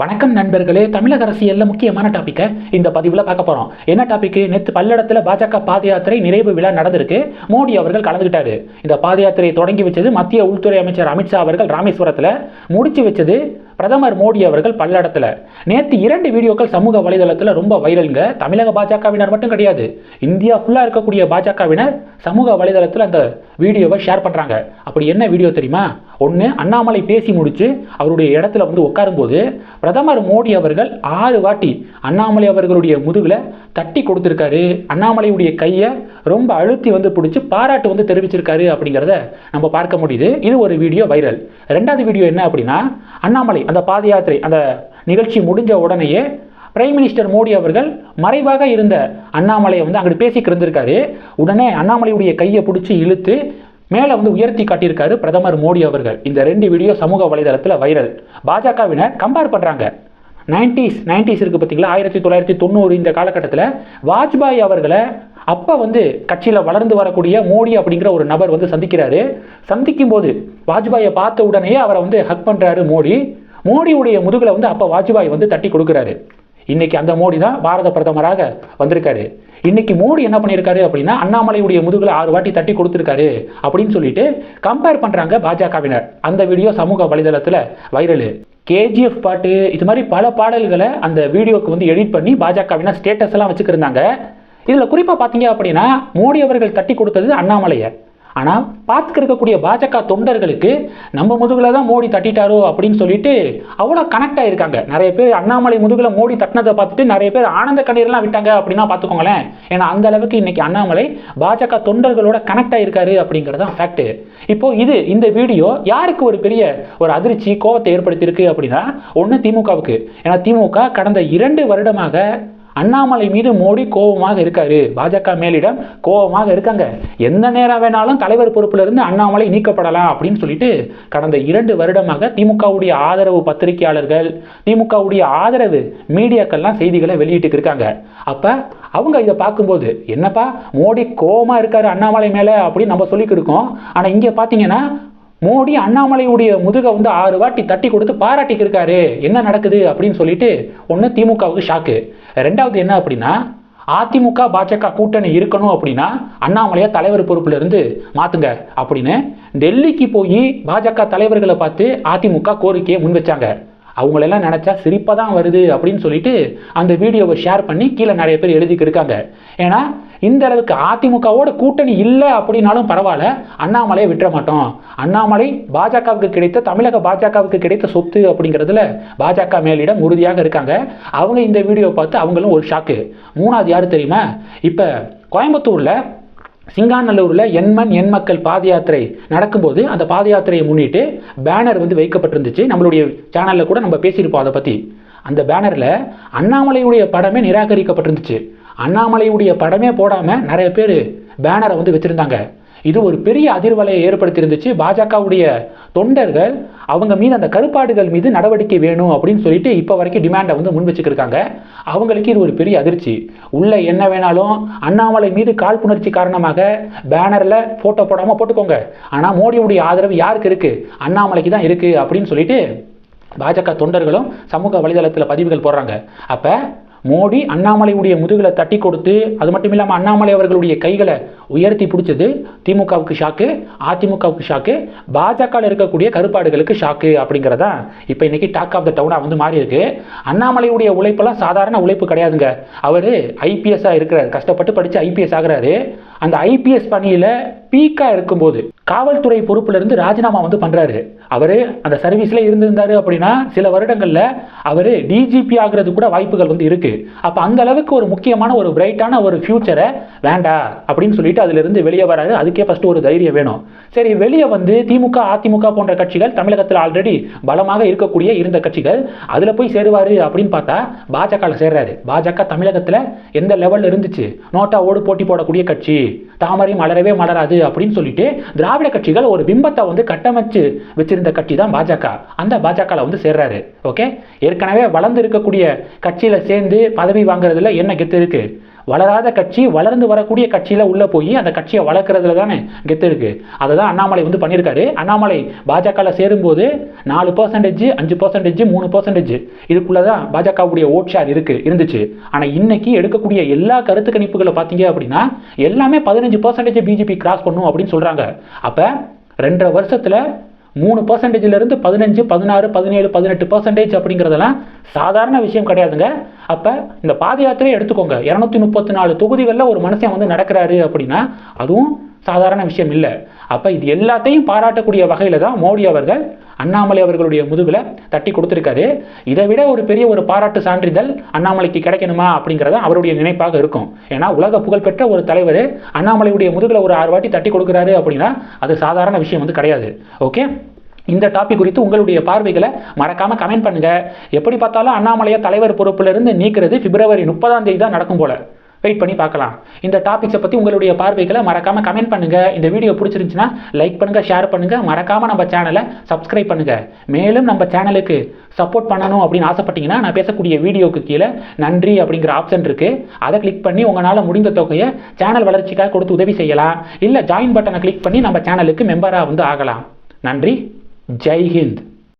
வணக்கம் நண்பர்களே தமிழக அரசியலில் முக்கியமான டாபிக்கை இந்த பதிவில் பார்க்க போகிறோம் என்ன டாப்பிக்கு நேற்று பல்லடத்தில் பாஜக பாத யாத்திரை நிறைவு விழா நடந்திருக்கு. மோடி அவர்கள் கலந்துக்கிட்டாரு இந்த பாத யாத்திரையை தொடங்கி வச்சது மத்திய உள்துறை அமைச்சர் அமித்ஷா அவர்கள் ராமேஸ்வரத்தில் முடிச்சு வச்சது பிரதமர் மோடி அவர்கள் பல்லடத்தில். நேற்று இரண்டு வீடியோக்கள் சமூக வலைதளத்தில் ரொம்ப வைரலுங்க. தமிழக பாஜகவினர் மட்டும் கிடையாது. இந்தியா ஃபுல்லாக இருக்கக்கூடிய பாஜகவினர் சமூக வலைதளத்தில் அந்த வீடியோவை ஷேர் பண்ணுறாங்க அப்படி என்ன வீடியோ தெரியுமா? ஒன்று அண்ணாமலை பேசி முடித்து அவருடைய இடத்துல வந்து உட்காரும்போது பிரதமர் மோடி அவர்கள் ஆறு வாட்டி அண்ணாமலை அவர்களுடைய முதுகில் தட்டி கொடுத்துருக்காரு. அண்ணாமலையுடைய கையை ரொம்ப அழுத்தி வந்து பிடிச்சி பாராட்டு வந்து தெரிவிச்சிருக்காரு அப்படிங்கிறத நம்ம பார்க்க முடியுது. இது ஒரு வீடியோ வைரல். ரெண்டாவது வீடியோ என்ன அப்படின்னா அண்ணாமலை அந்த பாத யாத்திரை அந்த நிகழ்ச்சி முடிஞ்ச உடனேயே பிரைம் மினிஸ்டர் மோடி அவர்கள் மறைவாக இருந்த அண்ணாமலையை வந்து அங்கிட்டு பேசிக்கிட்டு இருந்திருக்காரு. உடனே அண்ணாமலையுடைய கையை பிடிச்சி இழுத்து மேலே வந்து உயர்த்தி காட்டியிருக்காரு பிரதமர் மோடி அவர்கள். இந்த ரெண்டு வீடியோ சமூக வலைதளத்தில் வைரல் பாஜகவினர் கம்பேர் பண்ணுறாங்க நைன்டிஸ் நைன்டிஸ் இருக்குது பார்த்தீங்களா ஆயிரத்தி தொள்ளாயிரத்தி தொண்ணூறு இந்த காலகட்டத்தில் வாஜ்பாய் அவர்களை அப்போ வந்து கட்சியில் வளர்ந்து வரக்கூடிய மோடி அப்படிங்கிற ஒரு நபர் வந்து சந்திக்கிறாரு. சந்திக்கும் போது வாஜ்பாயை பார்த்த உடனே அவரை வந்து ஹக் பண்ணுறாரு மோடி. மோடியுடைய முதுகில் வந்து அப்போ வாஜ்பாய் வந்து தட்டி கொடுக்குறாரு. இன்னைக்கு அந்த மோடி தான் பாரத பிரதமராக வந்திருக்காரு. இன்னைக்கு மோடி என்ன பண்ணியிருக்காரு அப்படின்னா அண்ணாமலையுடைய முதுகில் ஆறு வாட்டி தட்டி கொடுத்துருக்காரு அப்படின்னு சொல்லிட்டு கம்பேர் பண்ணுறாங்க பாஜகவினர். அந்த வீடியோ சமூக வலைதளத்தில் வைரலு கேஜிஎஃப் பாட்டு இது மாதிரி பல பாடல்களை அந்த வீடியோக்கு வந்து எடிட் பண்ணி பாஜகவினர் ஸ்டேட்டஸ் எல்லாம் வச்சுக்கிருந்தாங்க இதில் குறிப்பாக பார்த்தீங்க அப்படின்னா மோடி அவர்கள் தட்டி கொடுத்தது அண்ணாமலையை. ஆனால் பார்த்துக்க இருக்கக்கூடிய பாஜக தொண்டர்களுக்கு நம்ம முதுகில் தான் மோடி தட்டிட்டாரோ அப்படின்னு சொல்லிட்டு அவ்வளோ கனெக்ட் ஆகிருக்காங்க நிறைய பேர் அண்ணாமலை முதுகில் மோடி தட்டினதை பார்த்துட்டு நிறைய பேர் ஆனந்த கண்ணீர்லாம் விட்டாங்க அப்படின்னா பார்த்துக்கோங்களேன். ஏன்னா அந்த அளவுக்கு இன்னைக்கு அண்ணாமலை பாஜக தொண்டர்களோட கனெக்ட் ஆகிருக்காரு அப்படிங்கிறது தான் ஃபேக்ட் இப்போ இது இந்த வீடியோ யாருக்கு ஒரு பெரிய ஒரு அதிர்ச்சி கோவத்தை ஏற்படுத்தியிருக்கு அப்படின்னா ஒன்று திமுகவுக்கு. ஏன்னா திமுக கடந்த இரண்டு வருடமாக அண்ணாமலை மீது மோடி கோபமாக இருக்காரு. பாஜக மேலிடம் கோபமாக இருக்காங்க. எந்த நேரம் வேணாலும் தலைவர் பொறுப்பிலிருந்து அண்ணாமலை நீக்கப்படலாம் அப்படின்னு சொல்லிட்டு கடந்த இரண்டு வருடமாக திமுகவுடைய ஆதரவு பத்திரிகையாளர்கள் திமுகவுடைய ஆதரவு மீடியாக்கள்லாம் செய்திகளை வெளியிட்டு இருக்காங்க. அப்ப அவங்க இதை பார்க்கும்போது என்னப்பா மோடி கோபமா இருக்காரு அண்ணாமலை மேல அப்படின்னு நம்ம சொல்லிக்கிட்டு இருக்கோம். ஆனா இங்க பாத்தீங்கன்னா மோடி அண்ணாமலையுடைய முதுகை வந்து ஆறு வாட்டி தட்டி கொடுத்து பாராட்டிக்கிருக்காரு என்ன நடக்குது அப்படின்னு சொல்லிட்டு ஒன்று திமுகவுக்கு ஷாக்கு ரெண்டாவது என்ன அப்படின்னா அதிமுக பாஜக கூட்டணி இருக்கணும் அப்படின்னா அண்ணாமலையா தலைவர் பொறுப்புல இருந்து மாத்துங்க அப்படின்னு டெல்லிக்கு போய் பாஜக தலைவர்களை பார்த்து அதிமுக கோரிக்கையை முன் வச்சாங்க அவங்களெல்லாம் நினச்சா சிரிப்பாக தான் வருது அப்படின்னு சொல்லிட்டு அந்த வீடியோவை ஷேர் பண்ணி கீழே நிறைய பேர் எழுதிக்கு இருக்காங்க. ஏன்னா இந்த அளவுக்கு அதிமுகவோட கூட்டணி இல்லை அப்படின்னாலும் பரவாயில்ல அண்ணாமலையை விட்டுற மாட்டோம். அண்ணாமலை பாஜகவுக்கு கிடைத்த தமிழக பாஜகவுக்கு கிடைத்த சொத்து அப்படிங்கிறதுல பாஜக மேலிடம் உறுதியாக இருக்காங்க. அவங்க இந்த வீடியோ பார்த்து அவங்களும் ஒரு ஷாக்கு மூணாவது யாரு தெரியுமா? இப்போ கோயம்புத்தூரில் சிங்காநல்லூரில் எண்மண் எண் மக்கள் பாத யாத்திரை நடக்கும்போது அந்த பாத யாத்திரையை முன்னிட்டு பேனர் வந்து வைக்கப்பட்டிருந்துச்சு. நம்மளுடைய சேனலில் கூட நம்ம பேசியிருப்போம் அதை பற்றி அந்த பேனரில் அண்ணாமலையுடைய படமே நிராகரிக்கப்பட்டிருந்துச்சு. அண்ணாமலையுடைய படமே போடாமல் நிறைய பேர் பேனரை வந்து வச்சுருந்தாங்க. இது ஒரு பெரிய அதிர்வலையை ஏற்படுத்தியிருந்துச்சு. பாஜகவுடைய தொண்டர்கள் அவங்க மீது அந்த கருப்பாடுகள் மீது நடவடிக்கை வேணும் அப்படின்னு சொல்லிட்டு இப்போ வரைக்கும் டிமாண்டை வந்து முன் வச்சுக்கிருக்காங்க. அவங்களுக்கு இது ஒரு பெரிய அதிர்ச்சி. உள்ள என்ன வேணாலும் அண்ணாமலை மீது காழ்ப்புணர்ச்சி காரணமாக பேனரில் ஃபோட்டோ போடாமல் போட்டுக்கோங்க. ஆனால் மோடியுடைய ஆதரவு யாருக்கு இருக்குது அண்ணாமலைக்கு தான் இருக்குது அப்படின்னு சொல்லிட்டு பாஜக தொண்டர்களும் சமூக வலைதளத்தில் பதிவுகள் போடுறாங்க. அப்போ மோடி அண்ணாமலையுடைய முதுகில் தட்டி கொடுத்து அது மட்டும் இல்லாமல் அண்ணாமலை அவர்களுடைய கைகளை உயர்த்தி பிடிச்சது திமுகவுக்கு ஷாக்கு அதிமுகவுக்கு ஷாக்கு பாஜகவில் இருக்கக்கூடிய கருப்பாடுகளுக்கு ஷாக்கு அப்படிங்கிறதா இப்போ இன்னைக்கு டாக் ஆஃப் த டவுனாக வந்து மாறி இருக்கு அண்ணாமலையுடைய உழைப்பெல்லாம் சாதாரண உழைப்பு கிடையாதுங்க. அவர் ஐபிஎஸ்ஸாக இருக்கிறார். கஷ்டப்பட்டு படித்து ஐபிஎஸ் ஆகிறாரு. அந்த ஐபிஎஸ் பணியில் பீக்காக இருக்கும்போது காவல்துறை பொறுப்புல இருந்து ராஜினாமா வந்து பண்றாரு. அவரு அந்த சர்வீஸ்ல இருந்திருந்தாரு அப்படின்னா சில வருடங்கள்ல அவரு டிஜிபி ஆகுறது கூட வாய்ப்புகள் வந்து இருக்கு. அப்ப அந்த அளவுக்கு ஒரு முக்கியமான ஒரு பிரைட்டான ஒரு ஃபியூச்சரை வேண்டா அப்படின்னு சொல்லிட்டு அதுல இருந்து வெளியே வராரு. அதுக்கே ஃபர்ஸ்ட் ஒரு தைரியம் வேணும். சரி வெளியே வந்து திமுக அதிமுக போன்ற கட்சிகள் தமிழகத்தில் ஆல்ரெடி பலமாக இருக்கக்கூடிய இருந்த கட்சிகள் அதுல போய் சேருவாரு அப்படின்னு பார்த்தா பாஜக சேர்றாரு. பாஜக தமிழகத்துல எந்த லெவல்ல இருந்துச்சு? நோட்டா ஓடு போட்டி போடக்கூடிய கட்சி. தாமரை மலரவே மலராது அப்படின்னு சொல்லிட்டு திராவிட கட்சிகள் ஒரு பிம்பத்தை வந்து கட்டமைச்சு வச்சிருந்த கட்சி தான் பாஜக. அந்த பாஜகவில் வந்து சேர்றாரு. ஓகே ஏற்கனவே வளர்ந்து இருக்கக்கூடிய கட்சியில சேர்ந்து பதவி வாங்குறதுல என்ன கெத்து இருக்கு? வளராத கட்சி வளர்ந்து வரக்கூடிய கட்சியில் உள்ளே போய் அந்த கட்சியை வளர்க்குறதுல தானே கெத்து இருக்கு. அதை தான் அண்ணாமலை வந்து பண்ணியிருக்காரு. அண்ணாமலை பாஜகவில் சேரும்போது நாலு பர்சன்டேஜ் அஞ்சு பர்சன்டேஜ் மூணு பர்சன்டேஜ் இதுக்குள்ளே தான் பாஜகவுடைய ஓட் ஷேர் இருக்கு இருந்துச்சு. ஆனால் இன்னைக்கு எடுக்கக்கூடிய எல்லா கருத்து கணிப்புகளை பார்த்தீங்க அப்படின்னா எல்லாமே பதினஞ்சு பர்சன்டேஜ் பிஜேபி கிராஸ் பண்ணும் அப்படின்னு சொல்கிறாங்க அப்போ ரெண்டரை வருஷத்தில் மூணு பர்சன்டேஜ்லேருந்து பதினஞ்சு பதினாறு பதினேழு பதினெட்டு பர்சன்டேஜ் அப்படிங்கிறதெல்லாம் சாதாரண விஷயம் கிடையாதுங்க. அப்போ இந்த பாத யாத்திரையை எடுத்துக்கோங்க. இரநூத்தி முப்பத்தி நாலு தொகுதிகளில் ஒரு மனுஷன் வந்து நடக்கிறாரு அப்படின்னா அதுவும் சாதாரண விஷயம் இல்லை. அப்போ இது எல்லாத்தையும் பாராட்டக்கூடிய வகையில் தான் மோடி அவர்கள் அண்ணாமலை அவர்களுடைய முதுகில் தட்டி கொடுத்துருக்காரு. இதை விட ஒரு பெரிய ஒரு பாராட்டு சான்றிதழ் அண்ணாமலைக்கு கிடைக்கணுமா அப்படிங்கிறத அவருடைய நினைப்பாக இருக்கும். ஏன்னா உலக புகழ்பெற்ற ஒரு தலைவர் அண்ணாமலையுடைய முதுகில் ஒரு ஆறு வாட்டி தட்டி கொடுக்குறாரு அப்படின்னா அது சாதாரண விஷயம் வந்து கிடையாது. ஓகே? இந்த டாபிக் குறித்து உங்களுடைய பார்வைகளை மறக்காம கமெண்ட் பண்ணுங்க. எப்படி பார்த்தாலும் அண்ணாமலையை தலைவர் பொறுப்பிலிருந்து நீக்கிறது பிப்ரவரி முப்பதாம் தேதி தான் நடக்கும் போல. வெயிட் பண்ணி பார்க்கலாம். இந்த டாபிக்ஸை பற்றி உங்களுடைய பார்வைகளை மறக்காம கமெண்ட் பண்ணுங்க. இந்த வீடியோ பிடிச்சிருந்துச்சுன்னா லைக் பண்ணுங்க ஷேர் பண்ணுங்க. மறக்காம நம்ம சேனலை சப்ஸ்கிரைப் பண்ணுங்க. மேலும் நம்ம சேனலுக்கு சப்போர்ட் பண்ணணும் அப்படின்னு ஆசைப்பட்டீங்கன்னா நான் பேசக்கூடிய வீடியோக்கு கீழே நன்றி அப்படிங்கிற ஆப்ஷன் இருக்கு. அதை கிளிக் பண்ணி உங்களால் முடிந்த தொகையை சேனல் வளர்ச்சிக்காக கொடுத்து உதவி செய்யலாம். இல்லை ஜாயின் பட்டனை கிளிக் பண்ணி நம்ம சேனலுக்கு மெம்பராக வந்து ஆகலாம். நன்றி. जय हिंद।